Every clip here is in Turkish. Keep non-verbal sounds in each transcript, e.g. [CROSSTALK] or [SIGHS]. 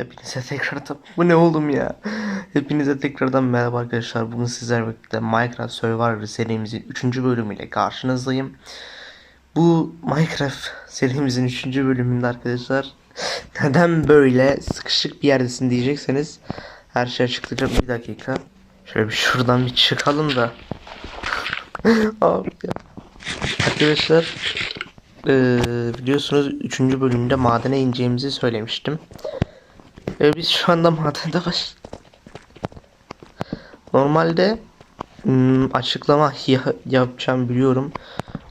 Hepinize [LAUGHS] tekrardan bu ne oğlum ya? Hepinize tekrardan merhaba arkadaşlar. Bugün sizlerle birlikte Minecraft Survivor serimizin 3. bölümüyle karşınızdayım. Bu Minecraft serimizin 3. bölümünde arkadaşlar [LAUGHS] neden böyle sıkışık bir yerdesin diyecekseniz her şey açıklayacağım. Bir dakika. Şöyle bir şuradan bir çıkalım da. [LAUGHS] Abi ya. Arkadaşlar eee, biliyorsunuz 3. bölümde madene ineceğimizi söylemiştim. Ve biz şu anda madende baş. Normalde hmm, açıklama ya- yapacağım biliyorum.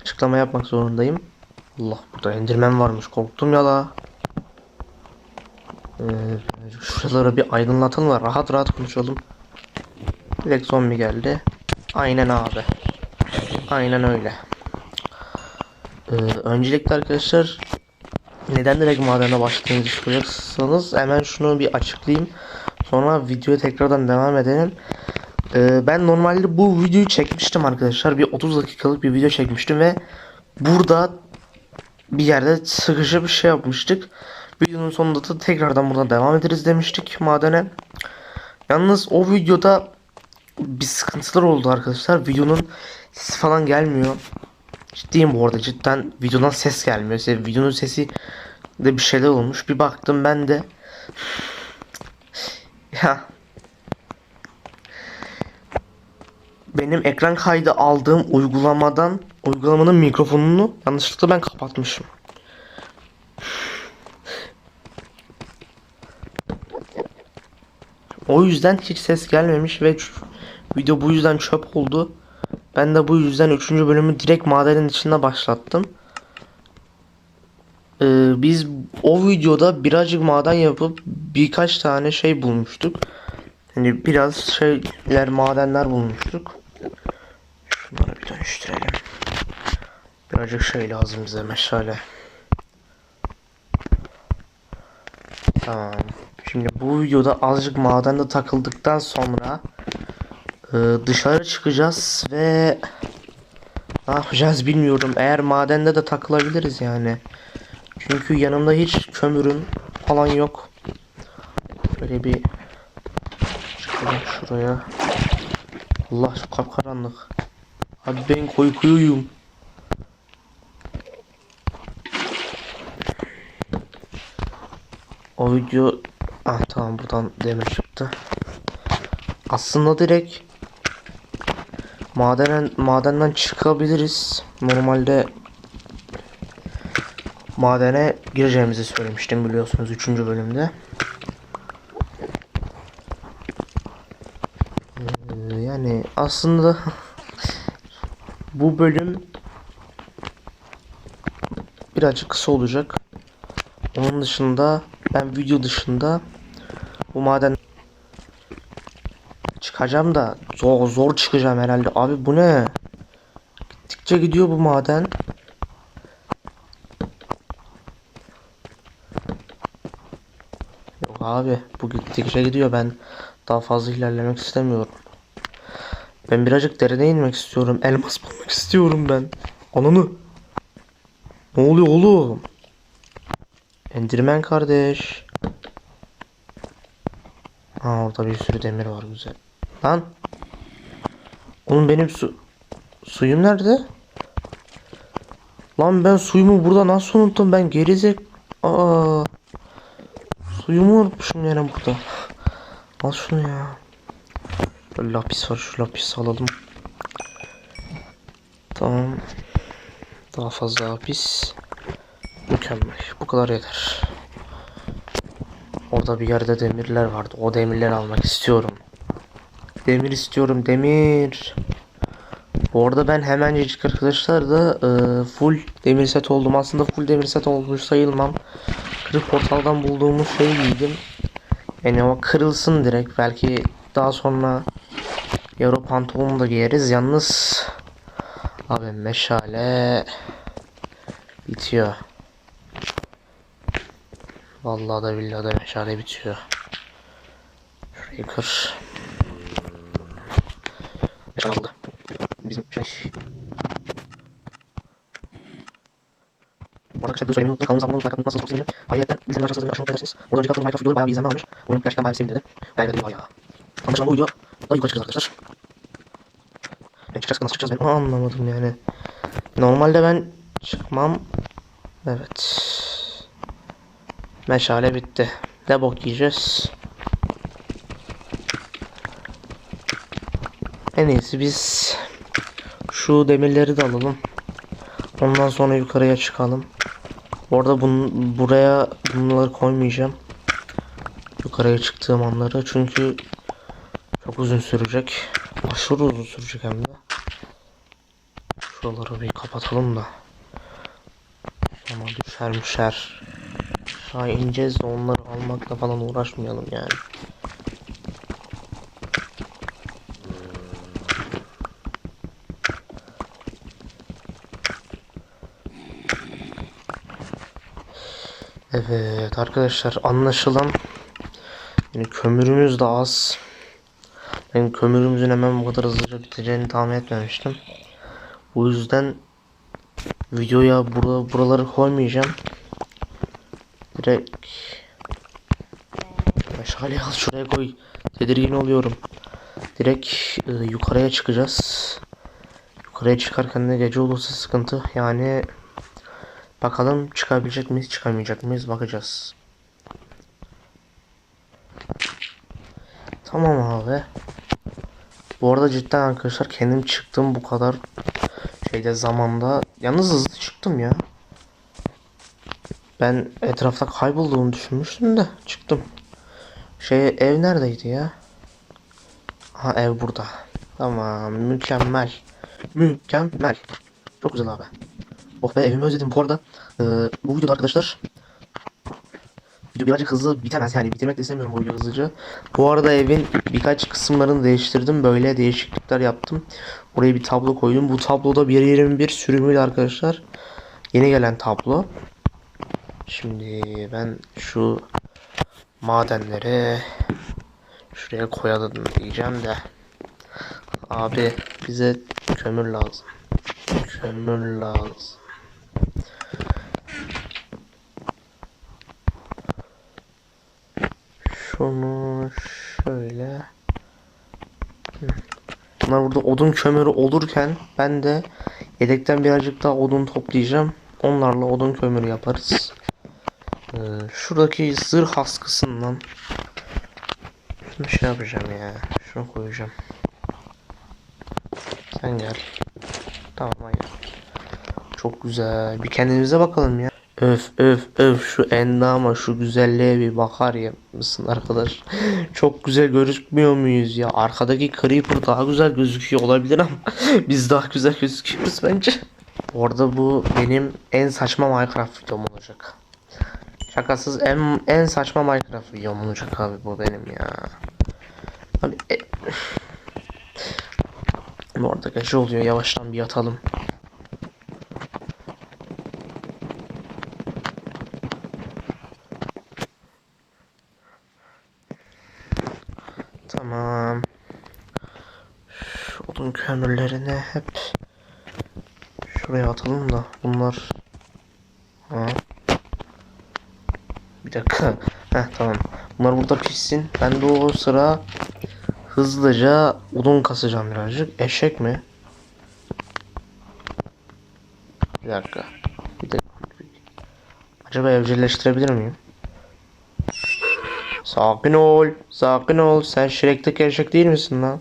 Açıklama yapmak zorundayım. Allah burada endirmen varmış korktum ya la. Ee, şuraları bir aydınlatalım da rahat rahat konuşalım. Direkt zombi geldi. Aynen abi. Aynen öyle. Ee, öncelikle arkadaşlar neden direkt madene başladığınızı soracaksanız hemen şunu bir açıklayayım. Sonra videoya tekrardan devam edelim. Ee, ben normalde bu videoyu çekmiştim arkadaşlar. Bir 30 dakikalık bir video çekmiştim ve burada bir yerde sıkıcı bir şey yapmıştık. Videonun sonunda da tekrardan buradan devam ederiz demiştik madene. Yalnız o videoda bir sıkıntılar oldu arkadaşlar. Videonun sesi falan gelmiyor. Ciddiyim bu arada cidden videodan ses gelmiyor. İşte videonun sesi de bir şeyler olmuş. Bir baktım ben de [SIGHS] ya benim ekran kaydı aldığım uygulamadan uygulamanın mikrofonunu yanlışlıkla ben kapatmışım. [SIGHS] O yüzden hiç ses gelmemiş ve video bu yüzden çöp oldu. Ben de bu yüzden 3. bölümü direkt madenin içinde başlattım. Ee, biz o videoda birazcık maden yapıp birkaç tane şey bulmuştuk. Hani biraz şeyler madenler bulmuştuk. Şunları bir dönüştürelim. Birazcık şey lazım bize meşale. Tamam. Şimdi bu videoda azıcık madende takıldıktan sonra e, dışarı çıkacağız ve ne yapacağız bilmiyorum. Eğer madende de takılabiliriz yani. Çünkü yanımda hiç kömürüm falan yok. Böyle bir çıkalım şuraya. Allah kapkaranlık. Abi ben korkuyorum. O video ah tamam buradan demir çıktı. Aslında direkt madenen madenden çıkabiliriz. Normalde madene gireceğimizi söylemiştim biliyorsunuz 3. bölümde. Ee, yani aslında [LAUGHS] bu bölüm birazcık kısa olacak. Onun dışında ben video dışında bu maden çıkacağım da zor zor çıkacağım herhalde. Abi bu ne? Gittikçe gidiyor bu maden. Yok abi bu gittikçe gidiyor ben daha fazla ilerlemek istemiyorum. Ben birazcık derine inmek istiyorum. Elmas bulmak istiyorum ben. Ananı. Ne oluyor oğlum? Endirmen kardeş. Aa orada bir sürü demir var güzel. Lan. Oğlum benim su suyum nerede? Lan ben suyumu burada nasıl unuttum ben gerizek. Aa. Suyumu unutmuşum yani burada. Al şunu ya. Lapis var şu lapis alalım. Tamam. Daha fazla lapis. Mükemmel. Bu kadar yeter. Orada bir yerde demirler vardı. O demirleri almak istiyorum. Demir istiyorum. Demir. Bu arada ben hemencecik arkadaşlar da e, full demir set oldum. Aslında full demir set olmuş sayılmam. Kırık portaldan bulduğumuz şeyi giydim. Yani o kırılsın direkt. Belki daha sonra yarı pantolonu da giyeriz. Yalnız abi meşale bitiyor. Vallahi da billahi da meşale bitiyor. Şurayı kır. Meşale aldı. Bizim şey. arkadaşlar bir söylemeyi unuttum. Kanalımıza abone olmayı, like atmayı çok sevinirim. Ayrıca bildirimleri açarsanız aşağıma paylaşırsınız. Buradan attığımız Minecraft videoları bayağı bir izlenme almış. Oyun gerçekten bayağı bir sevindirdi. Bayağı da bayağı. Anlaşılan bu video da yukarı çıkacağız arkadaşlar. Ben çıkacağız nasıl çıkacağız ben anlamadım yani. Normalde ben çıkmam. Evet. Meşale bitti. Ne bok yiyeceğiz? En iyisi biz şu demirleri de alalım. Ondan sonra yukarıya çıkalım. Orada bun, buraya bunları koymayacağım. Yukarıya çıktığım anları çünkü çok uzun sürecek. Aşırı uzun sürecek hem de. Şuraları bir kapatalım da. Sonra düşer müşer. Aşağı ineceğiz de onları almakla falan uğraşmayalım yani. Evet arkadaşlar anlaşılan yani kömürümüz de az. Ben kömürümüzün hemen bu kadar hızlıca biteceğini tahmin etmemiştim. Bu yüzden videoya bura, buraları koymayacağım. Direkt meşaleyi al şuraya koy. Tedirgin oluyorum. Direkt e, yukarıya çıkacağız. Yukarıya çıkarken de gece olursa sıkıntı. Yani bakalım çıkabilecek miyiz, çıkamayacak mıyız bakacağız. Tamam abi. Bu arada cidden arkadaşlar kendim çıktım bu kadar şeyde zamanda. Yalnız hızlı çıktım ya. Ben etrafta kaybolduğumu düşünmüştüm de çıktım. Şey ev neredeydi ya? Ha ev burada. Tamam mükemmel. Mükemmel. Çok güzel abi. Oh be evimi özledim. Bu arada e, bu videoda arkadaşlar video birazcık hızlı bitemez yani bitirmek de istemiyorum bu videoyu hızlıca. Bu arada evin birkaç kısımlarını değiştirdim. Böyle değişiklikler yaptım. Oraya bir tablo koydum. Bu tabloda 1.21 sürümüyle arkadaşlar. Yeni gelen tablo. Şimdi ben şu madenleri şuraya koyalım diyeceğim de. Abi bize kömür lazım. Kömür lazım. Şunu şöyle. Bunlar burada odun kömürü olurken ben de yedekten birazcık daha odun toplayacağım. Onlarla odun kömürü yaparız. Ee, şuradaki zırh askısından şunu şey yapacağım ya. Şunu koyacağım. Sen gel. Tamam hayır. Çok güzel. Bir kendimize bakalım ya. Öf öf öf şu endama şu güzelliğe bir bakar ya mısın arkadaş? Çok güzel gözükmüyor muyuz ya? Arkadaki creeper daha güzel gözüküyor olabilir ama [LAUGHS] biz daha güzel gözüküyoruz bence. Orada bu benim en saçma Minecraft videom olacak. Şakasız en en saçma Minecraft videom olacak abi bu benim ya. Abi e... [LAUGHS] Bu arada gece oluyor yavaştan bir yatalım. Tamam. Odun kömürlerini hep şuraya atalım da bunlar ha. Bir dakika. Heh tamam. Bunlar burada pişsin. Ben de o sıra hızlıca odun kasacağım birazcık. Eşek mi? Bir dakika. Bir dakika. Acaba evcilleştirebilir miyim? Sakin ol. Sakin ol. Sen Shrek'teki eşek değil misin lan?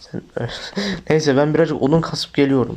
Sen... [LAUGHS] Neyse ben birazcık odun kasıp geliyorum.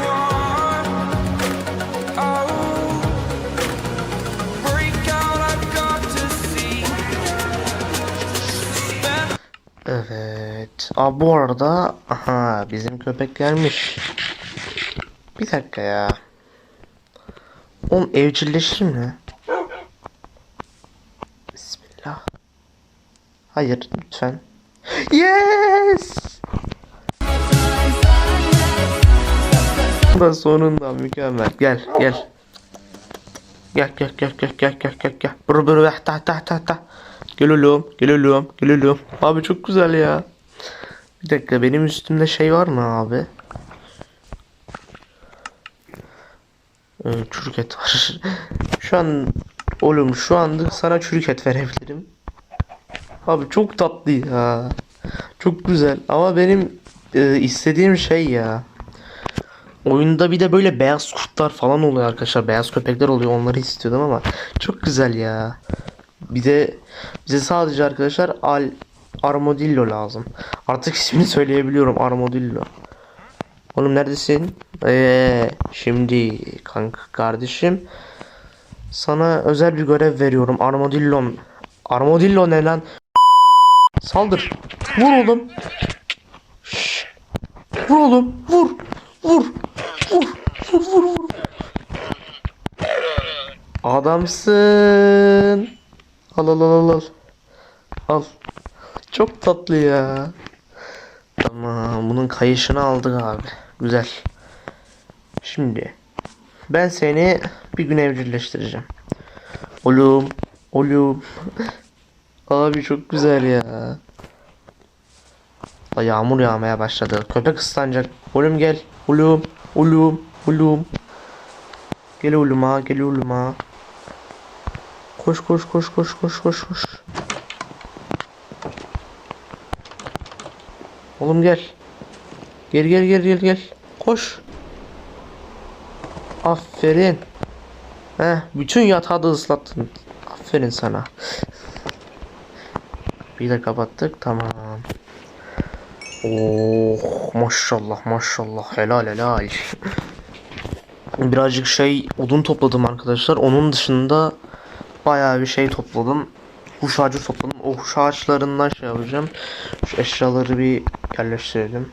Aa, bu arada aha bizim köpek gelmiş. Bir dakika ya. Oğlum evcilleşir mi? Bismillah. Hayır lütfen. Yes! Da sonunda mükemmel. Gel gel. Gel gel gel gel gel gel gel gel. Bur bur bur ta ta ta ta. Gel oğlum gel oğlum gel oğlum. Abi çok güzel ya. Bir dakika benim üstümde şey var mı abi? Ee, çürük var. [LAUGHS] şu an oğlum şu anda sana çürük et verebilirim. Abi çok tatlı ya. Çok güzel ama benim e, istediğim şey ya. Oyunda bir de böyle beyaz kurtlar falan oluyor arkadaşlar. Beyaz köpekler oluyor. Onları istiyordum ama çok güzel ya. Bir de bize sadece arkadaşlar al armadillo lazım. Artık [LAUGHS] ismini söyleyebiliyorum armadillo. Oğlum neredesin? Ee, şimdi kanka kardeşim sana özel bir görev veriyorum. Armadillo. Armadillo ne lan? Saldır. Vur oğlum. Şşş. Vur oğlum. Vur. Vur. Vur. Vur vur vur. Adamsın. Al al al al al. Çok tatlı ya. Tamam bunun kayışını aldık abi. Güzel. Şimdi ben seni bir gün evcilleştireceğim. Oğlum. Oğlum. [LAUGHS] Abi çok güzel ya. Aa, Yağmur yağmaya başladı. Köpek ıslanacak. Oğlum gel. Oğlum. Oğlum. Oğlum. Gel oğluma. Gel oğluma. Koş koş koş koş koş koş koş. Oğlum gel. Gel gel gel gel gel. Koş. Aferin. Heh, bütün yatağı da ıslattın. Aferin sana. Bir de kapattık. Tamam. Oh maşallah maşallah helal helal. Birazcık şey odun topladım arkadaşlar. Onun dışında bayağı bir şey topladım. Huş ağacı topladım. O huş ağaçlarından şey yapacağım. Şu eşyaları bir yerleştirelim.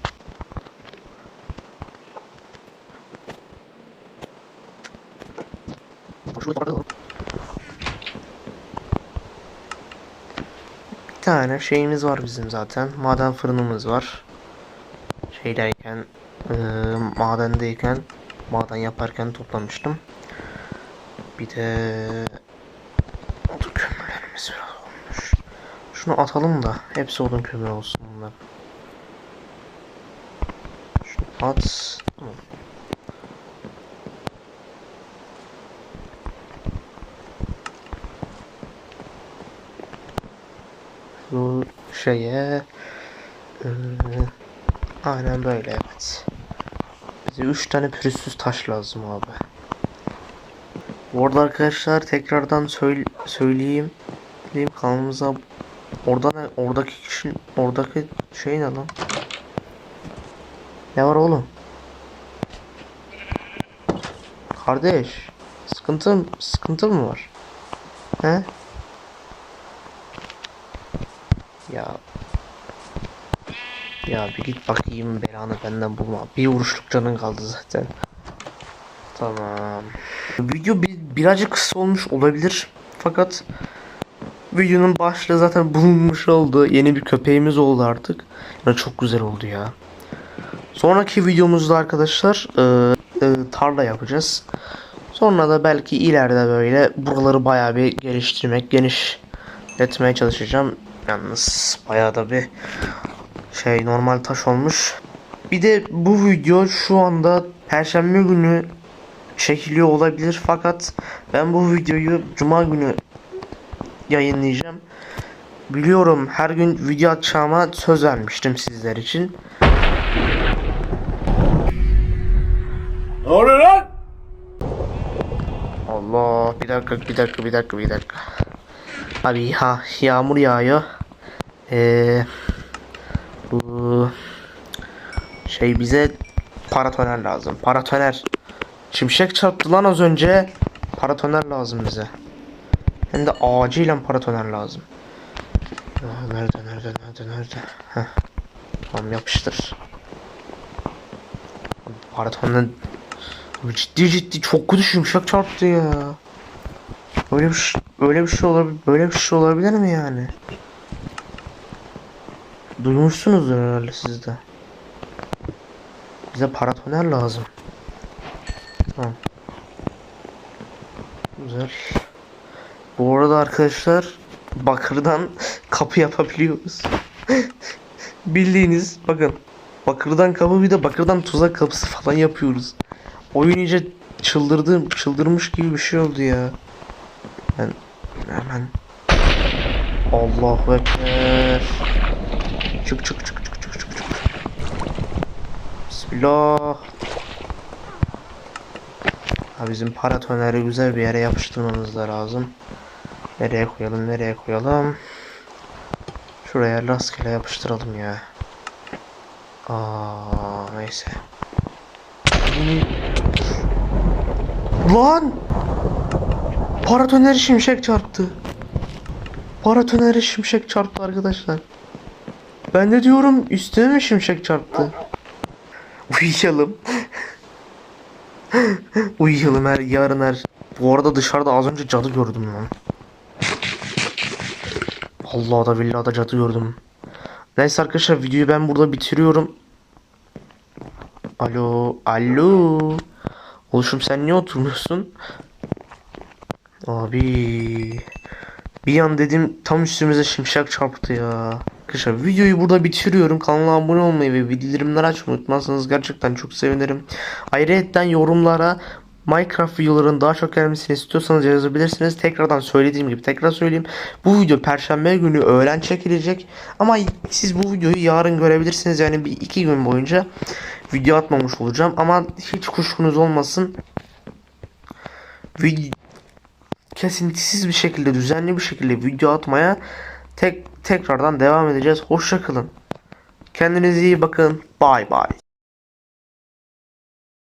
Bir tane şeyimiz var bizim zaten. Maden fırınımız var. Şeydeyken, eee, madendeyken, maden yaparken toplamıştım. Bir de odun kömürlerimiz biraz olmuş. Şunu atalım da hepsi odun kömürü olsun bunlar. Şunu at. Bu şeye eee, aynen böyle evet. Bize 3 tane pürüzsüz taş lazım abi. Bu arada arkadaşlar tekrardan söyle söyleyeyim. Diyeyim kanalımıza orada ne oradaki kişi oradaki şey ne lan? Ne var oğlum? Kardeş, sıkıntı sıkıntı mı var? He? Ya ya bir git bakayım belanı benden bulma. Bir vuruşluk canın kaldı zaten. Tamam. Video bir, birazcık kısa olmuş olabilir. Fakat videonun başlığı zaten bulunmuş oldu. Yeni bir köpeğimiz oldu artık. Yani çok güzel oldu ya. Sonraki videomuzda arkadaşlar e, e, tarla yapacağız. Sonra da belki ileride böyle buraları bayağı bir geliştirmek, genişletmeye çalışacağım. Yalnız bayağı da bir şey normal taş olmuş. Bir de bu video şu anda Perşembe günü çekiliyor olabilir fakat ben bu videoyu cuma günü yayınlayacağım. Biliyorum her gün video atacağıma söz vermiştim sizler için. Ne oluyor lan? Allah bir dakika bir dakika bir dakika bir dakika. Abi ha yağmur yağıyor. Ee, bu şey bize paratoner lazım. Paratoner. Şimşek çarptı lan az önce. Paratoner lazım bize. Hem de acilen paratoner lazım. Aa, Nerede nerede nerede nerede? Heh. Tamam yapıştır. Paratoner ciddi ciddi çok kötü şimşek çarptı ya. Öyle bir öyle bir şey olabilir, böyle bir şey olabilir mi yani? Duymuşsunuzdur herhalde siz de. Bize paratoner lazım. Tamam. Güzel. Bu arada arkadaşlar bakırdan [LAUGHS] kapı yapabiliyoruz. [LAUGHS] Bildiğiniz bakın bakırdan kapı bir de bakırdan tuzak kapısı falan yapıyoruz. Oyun iyice çıldırdı, çıldırmış gibi bir şey oldu ya. Ben hemen Allahu Ekber. Çık çık çık çık çık çık çık. Bismillah. Ha bizim paratoneri güzel bir yere yapıştırmamız da lazım. Nereye koyalım, nereye koyalım? Şuraya rastgele yapıştıralım ya. Aa, neyse. Lan! Paratoneri şimşek çarptı. Paratoneri şimşek çarptı arkadaşlar. Ben de diyorum üstüne mi şimşek çarptı? Uyuyalım. [LAUGHS] Uyuyalım her yarın her. Bu arada dışarıda az önce cadı gördüm lan. Allah da billahi da cadı gördüm. Neyse arkadaşlar videoyu ben burada bitiriyorum. Alo, alo. Oluşum sen niye oturmuyorsun? Abi. Bir an dedim tam üstümüze şimşek çarptı ya. Arkadaşlar videoyu burada bitiriyorum. Kanala abone olmayı ve bildirimleri açmayı unutmazsanız gerçekten çok sevinirim. Ayrıca yorumlara Minecraft videoların daha çok gelmesini istiyorsanız yazabilirsiniz. Tekrardan söylediğim gibi tekrar söyleyeyim. Bu video perşembe günü öğlen çekilecek. Ama siz bu videoyu yarın görebilirsiniz. Yani bir iki gün boyunca video atmamış olacağım. Ama hiç kuşkunuz olmasın. Video kesintisiz bir şekilde düzenli bir şekilde video atmaya tek tekrardan devam edeceğiz. Hoşça kalın. Kendinize iyi bakın. Bye bye.